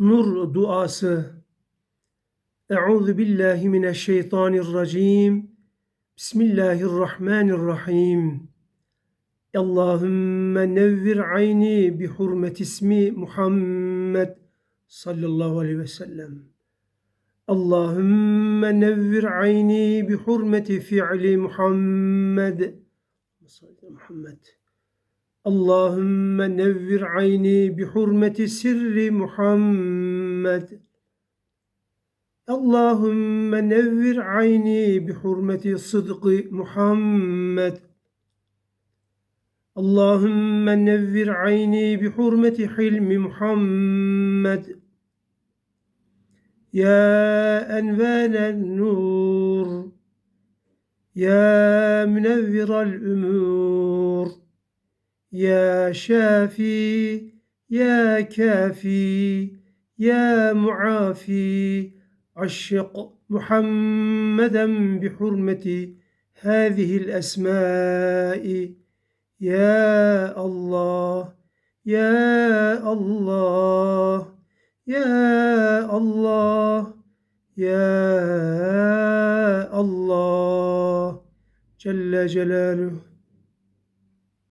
Nur duası. Euzu billahi mineşşeytanirracim. Bismillahirrahmanirrahim. Allahümme nevvir ayni bi hurmet ismi Muhammed sallallahu aleyhi ve sellem. Allahümme nevvir ayni bi hurmeti fi'li Muhammed. Muhammed. Allahümme nevvir ayni bi hurmeti sirri Muhammed. Allahümme nevvir ayni bi hurmeti sıdkı Muhammed. Allahümme nevvir ayni bi hurmeti hilmi Muhammed. Ya envelen nur. Ya münevviral umur. يا شافي يا كافي يا معافي. عشق محمدا بحرمة هذه الأسماء. يا الله يا الله يا الله يا الله. جل جلاله.